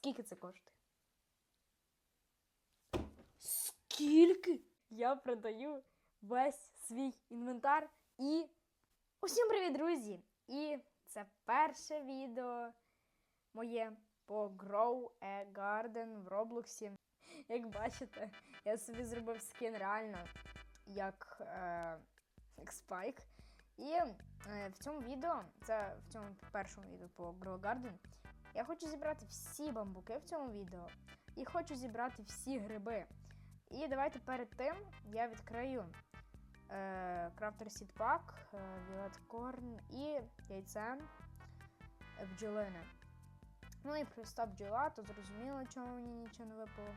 Скільки це коштує? Скільки? Я продаю весь свій інвентар і. Усім привіт, друзі! І це перше відео моє по Grow a Garden в Роблоксі. Як бачите, я собі зробив скін реально як, е, як Спайк. І е, в цьому відео, це в цьому першому відео по Grow a Garden, я хочу зібрати всі бамбуки в цьому відео і хочу зібрати всі гриби. І давайте перед тим я відкрию е, Seed Pack, е, Violet і яйце бджолини. Ну і проста бджола, то зрозуміло, чому мені нічого не випало.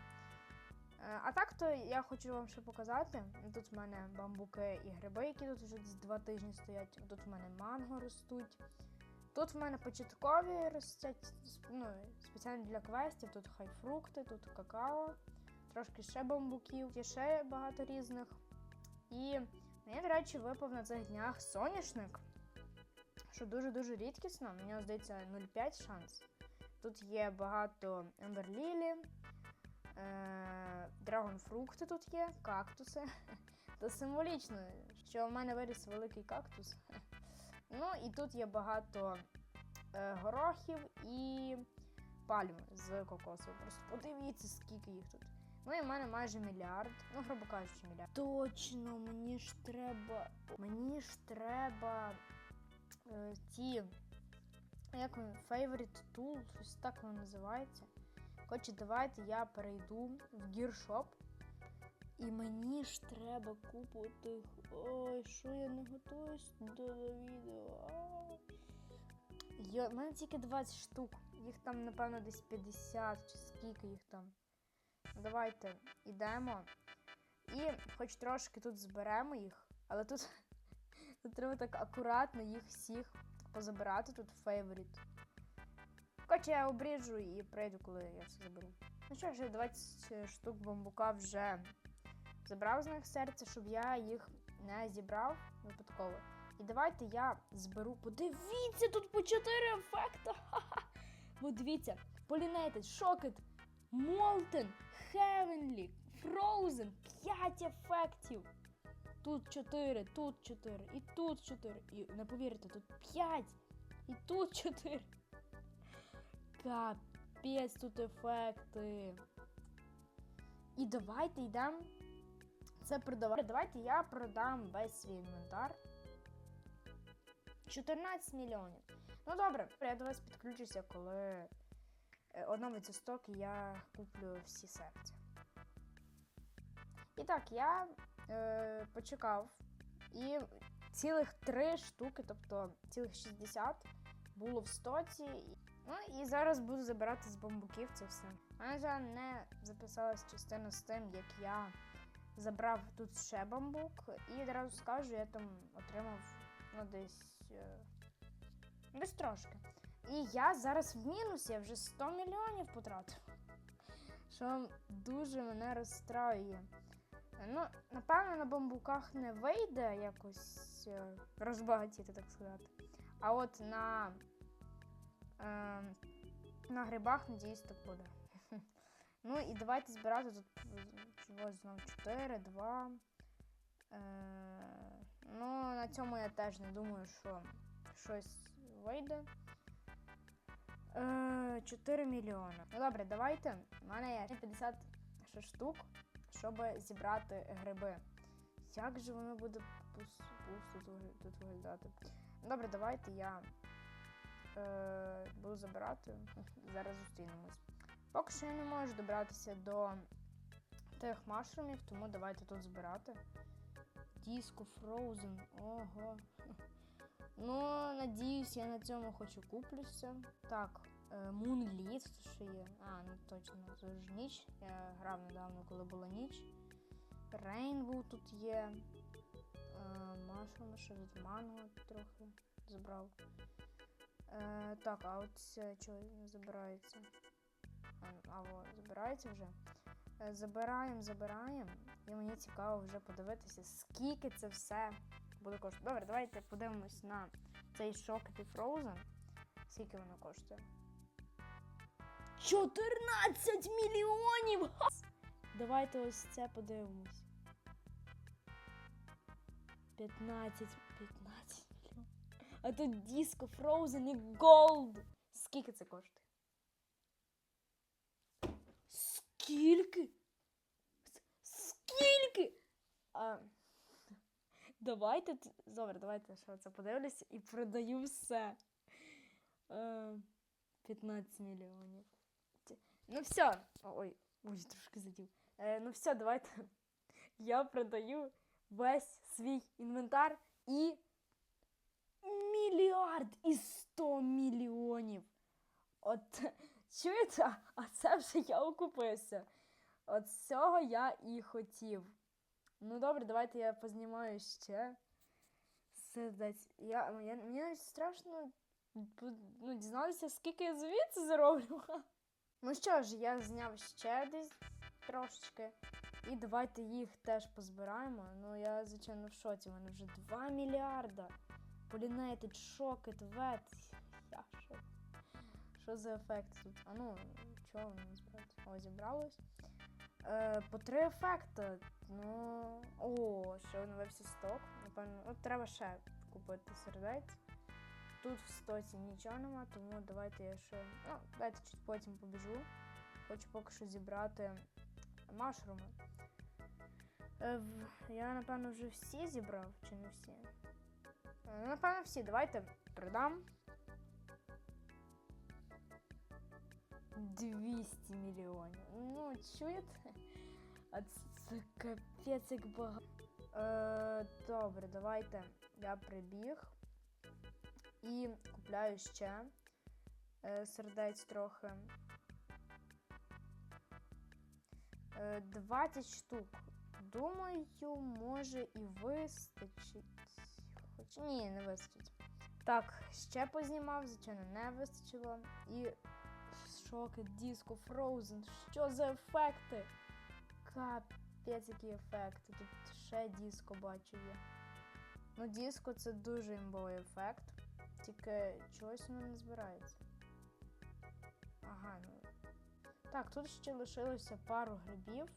Е, А так то я хочу вам ще показати. Тут в мене бамбуки і гриби, які тут вже два тижні стоять. Тут в мене манго ростуть. Тут в мене початкові ростять ну, спеціально для квестів. Тут хай фрукти, тут какао, трошки ще бамбуків, є ще багато різних. І мені, до речі, випав на цих днях соняшник, що дуже-дуже рідкісно. Мені здається 0,5 шанс. Тут є багато емберлілі, е- драгонфрукти тут є, кактуси. То символічно, що в мене виріс великий кактус. Ну і тут є багато е, горохів і пальм з кокосу. Просто подивіться, скільки їх тут. Ну і в мене майже мільярд. Ну, грубо кажучи, мільярд. Точно, мені ж треба. Мені ж треба е, ті. Як він? Favorite Tool, щось так воно називається. Коротше, давайте я перейду в гіршоп. І мені ж треба купу тих. Ой, що я не готуюсь до відео. Йо, в мене тільки 20 штук. Їх там, напевно, десь 50 чи скільки їх там. Давайте йдемо. І хоч трошки тут зберемо їх, але тут, тут треба так акуратно їх всіх позабирати тут фейворіт. Коротше, я обріжу і прийду, коли я все заберу. Ну що ж, 20 штук бамбука вже забрав з них серце, щоб я їх не зібрав випадково. І давайте я зберу. Подивіться, тут по 4 ефекта. Ха-ха. От дивіться, Pollinated, Shocked, Molten, Heavenly, Frozen. 5 ефектів. Тут 4, тут 4, і тут 4. І не повірите, тут 5. І тут 4. Капець тут ефекти. І давайте йдемо це продавати. Давайте я продам весь свій інвентар. 14 мільйонів. Ну добре, я до вас підключуся, коли е, оновиться сток і я куплю всі серця. І так, я е, почекав. І цілих 3 штуки, тобто цілих 60 було в стоці. Ну і зараз буду забирати з бамбуків це все. У мене не записалась частина з тим, як я забрав тут ще бамбук. І одразу скажу, я там отримав ну, десь, е, десь трошки. І я зараз в мінусі, я вже 100 мільйонів потратив. Що дуже мене розстраює. Ну, напевно, на бамбуках не вийде якось е, розбагатіти, так сказати. А от на, е, на грибах, надіюсь, так буде. Ну і давайте збирати тут чогось знову 4, 2. Е, ну, на цьому я теж не думаю, що щось вийде. Е, 4 мільйони. Ну добре, давайте. У мене є 56 штук, щоб зібрати гриби. Як же воно буде пусто тут виглядати? Добре, давайте я е, буду забирати. Зараз зустрінемось. Поки що я не можу добратися до тих машрумів, тому давайте тут збирати. Диско Frozen. Ого. Ну, надіюсь, я на цьому хоч і куплюся. Так, е, Moonlit тут ще є. А, ну точно, це ж ніч. Я грав недавно, коли була ніч. Rainbow тут є. Машруми, що тут манго трохи забрав. Е, так, а от чого не забирається? А, а забирається вже. Е, Забираємо, забираємо. І мені цікаво вже подивитися, скільки це все буде коштувати. Добре, давайте подивимось на цей Shocked Frozen. Скільки воно коштує? 14 мільйонів! Давайте ось це подивимось. 15, 15 мільйонів. А тут Disco Frozen і Gold. Скільки це коштує? Скільки? Скільки? А, давайте. Добре, давайте що це подивлюся і продаю все. Е, 15 мільйонів. Ну все. Ой, ой, трошки задів. Е, ну все, давайте. Я продаю весь свій інвентар і мільярд і 100 мільйонів. От чуєте? А- це вже я окупився. От цього я і хотів. Ну добре, давайте я познімаю ще. Сердець. Я, я, мені навіть страшно ну, дізнатися, скільки я звідси зароблю. Ну що ж, я зняв ще десь трошечки. І давайте їх теж позбираємо. Ну, я, звичайно, в шоці. У мене вже 2 мільярда. Полінейтед, шокет, вет. Я що? Що за ефект тут? А ну, чого воно не збирається? О, зібралось. Е, по три ефекти. Ну. О, ще оновився сток. Напевно, от треба ще купити сердець. Тут в стоці нічого нема, тому давайте я ще. Ну, давайте чуть потім побіжу. Хочу поки що зібрати машруми. Е, я, напевно, вже всі зібрав, чи не всі? Е, Ну, напевно, всі. Давайте продам. 200 мільйонів. Ну, чуєте? А це, капець як багато. Е, добре, давайте я прибіг і купляю ще е, сердець трохи. Е, 20 штук. Думаю, може і вистачить. Хоч ні, не вистачить. Так, ще познімав, звичайно, не вистачило. І шоки, диско, Frozen. Що за ефекти? Капець, які ефекти. Тут ще диско бачу є. Ну, диско це дуже імбовий ефект. Тільки чогось воно не збирається. Ага, ну. Так, тут ще лишилося пару грибів.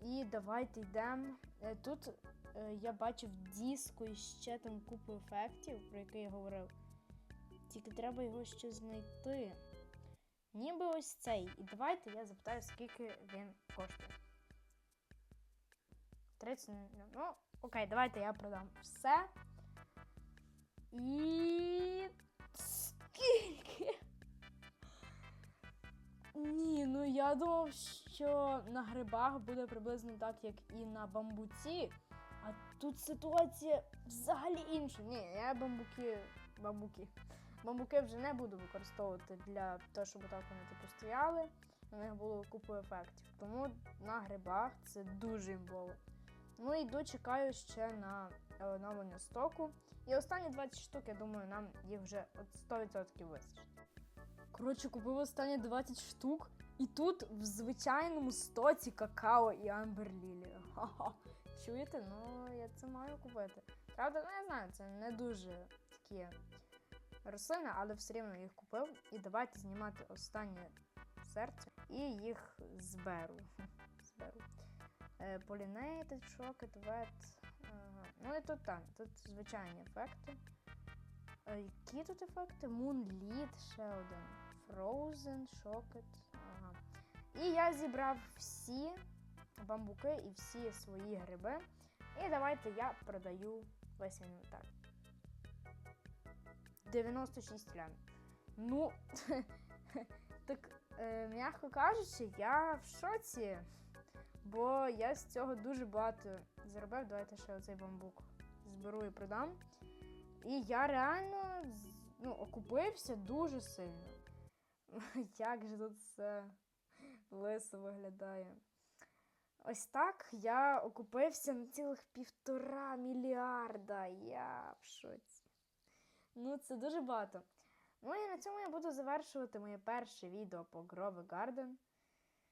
І давайте йдемо. Е, Тут е, я бачив диско і ще там купу ефектів, про які я говорив. Тільки треба його ще знайти. Ніби ось цей. І давайте я запитаю, скільки він коштує. 30. Ну, окей, давайте я продам все. І. Скільки? Ні, ну я думав, що на грибах буде приблизно так, як і на бамбуці. А тут ситуація взагалі інша. Ні, я бамбуки. Бамбуки. Бамбуки вже не буду використовувати для того, щоб так вони типу стояли. На них було купу ефектів. Тому на грибах це дуже імбово. Ну і йду, чекаю ще на е, оновлення стоку. І останні 20 штук, я думаю, нам їх вже от 100% вистачить. Коротше, купив останні 20 штук, і тут в звичайному стоці какао і амберлілі. Чуєте? Ну, я це маю купити. Правда, ну я знаю, це не дуже такі рослини, але все рівно їх купив. І давайте знімати останнє серце і їх зберу. зберу. Е, Pollinated, Shocket, Wet. Ага. Ну і тут так, тут звичайні ефекти. Е, які тут ефекти? Moonlit, ще один. Frozen, Shocket. Ага. І я зібрав всі бамбуки і всі свої гриби. І давайте я продаю весь інвентар. 96 лям. Ну, так, е, м'яко кажучи, я в шоці. Бо я з цього дуже багато заробив. Давайте ще оцей бамбук зберу і продам. І я реально ну, окупився дуже сильно. Як же тут все лисо виглядає. Ось так я окупився на цілих півтора мільярда. Я в шоці. Ну, це дуже багато. Ну і на цьому я буду завершувати моє перше відео по Grove Garden.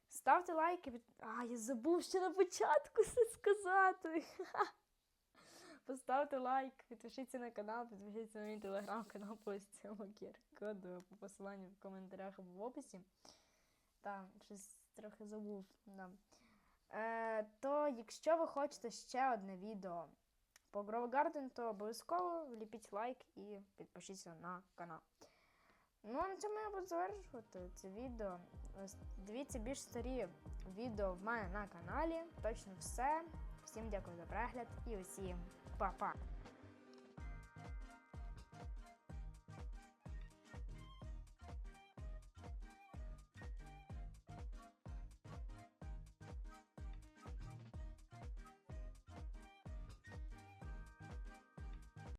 Ставте лайки. Під... А, я забув ще на початку це сказати. Поставте лайк, підпишіться на канал, підпишіться на мій телеграм-канал по ось цьому QR-коду по посиланню в коментарях або в описі. Та, щось трохи забув. Да. Е, то якщо ви хочете ще одне відео по Grow Garden, то обов'язково вліпіть лайк і підпишіться на канал. Ну, а на цьому я буду завершувати це відео. Дивіться більш старі відео в мене на каналі. Точно все. Всім дякую за перегляд і усім па-па!